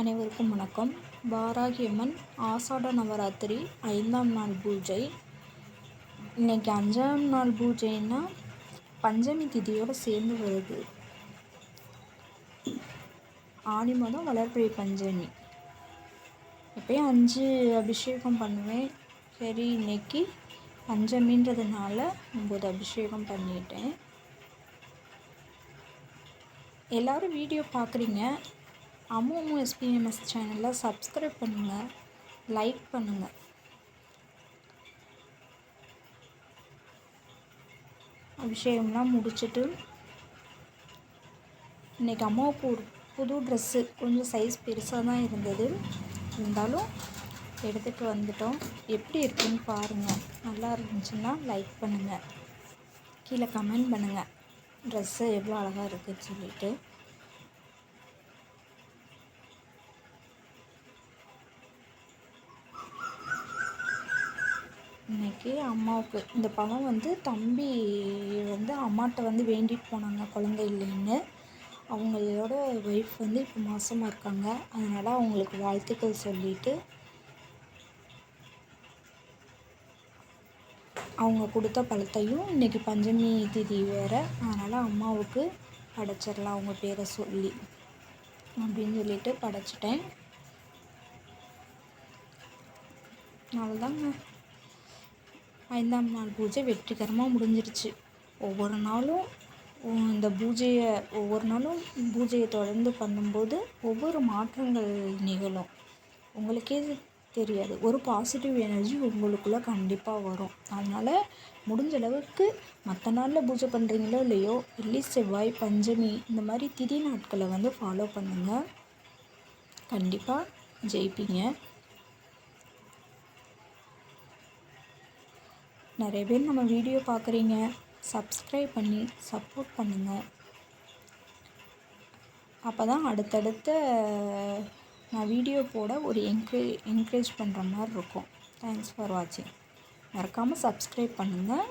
அனைவருக்கும் வணக்கம். வாராகியம்மன் ஆசாட நவராத்திரி ஐந்தாம் நாள் பூஜை. இன்றைக்கி அஞ்சாம் நாள் பூஜைன்னா பஞ்சமி திதியோடு சேர்ந்து வருது. ஆணி மாதம் வளர்பிறை பஞ்சமி. எப்பயும் அஞ்சு அபிஷேகம் பண்ணுவேன். சரி இன்னைக்கு பஞ்சமின்றதுனால ஒம்பது அபிஷேகம் பண்ணிட்டேன். எல்லோரும் வீடியோ பார்க்குறீங்க அம்மு எஸ்பிஎம்எஸ் சேனலை சப்ஸ்கிரைப் பண்ணுங்கள் லைக் பண்ணுங்கள் அபிஷேகம்லாம் முடிச்சுட்டு இன்றைக்கி அம்மாவுக்கு ஒரு புது ட்ரெஸ்ஸு கொஞ்சம் சைஸ் பெருசாக தான் இருந்தது. இருந்தாலும் எடுத்துகிட்டு வந்துட்டோம். எப்படி இருக்குன்னு பாருங்கள் நல்லா இருந்துச்சுன்னா லைக் பண்ணுங்கள் கீழே கமெண்ட் பண்ணுங்கள் ட்ரெஸ்ஸு எவ்வளோ அழகாக இருக்குதுன்னு சொல்லிவிட்டு இன்றைக்கி அம்மாவுக்கு. இந்த பழம் வந்து தம்பி வந்து அம்மாட்ட வந்து வேண்டிட்டு போனாங்க குழந்தை இல்லைன்னு. அவங்களோட ஒய்ஃப் வந்து இப்போ மாதமாக இருக்காங்க. அதனால் அவங்களுக்கு வாழ்த்துக்கள் சொல்லிவிட்டு அவங்க கொடுத்த பழத்தையும் இன்றைக்கி பஞ்சமி திதி வேறு. அதனால் அம்மாவுக்கு படைச்சிடலாம் அவங்க பேரை சொல்லி அப்படின்னு சொல்லிட்டு படைச்சிட்டேன். அவ்வளோதாங்க ஐந்தாம் நாள் பூஜை வெற்றிகரமாக முடிஞ்சிருச்சு. ஒவ்வொரு நாளும் இந்த பூஜையை ஒவ்வொரு நாளும் பூஜையை தொடர்ந்து பண்ணும்போது ஒவ்வொரு மாற்றங்கள் நிகழும். உங்களுக்கே தெரியாது. ஒரு பாசிட்டிவ் எனர்ஜி உங்களுக்குள்ளே கண்டிப்பாக வரும். அதனால் முடிஞ்ச அளவுக்கு மற்ற நாளில் பூஜை பண்ணுறீங்களோ இல்லையோ வெள்ளி செவ்வாய் பஞ்சமி இந்த மாதிரி திதி நாட்களை வந்து ஃபாலோ பண்ணுங்கள் கண்டிப்பாக ஜெயிப்பீங்க. நிறைய பேர் நம்ம வீடியோ பார்க்குறீங்க. சப்ஸ்கிரைப் பண்ணி சப்போர்ட் பண்ணுங்கள் அப்போ தான் அடுத்தடுத்த நான் வீடியோ போட ஒரு என்கரேஜ் என்கரேஜ் பண்ணுற மாதிரி இருக்கும். தேங்க்ஸ் ஃபார் வாட்சிங் மறக்காமல் சப்ஸ்கிரைப் பண்ணுங்கள்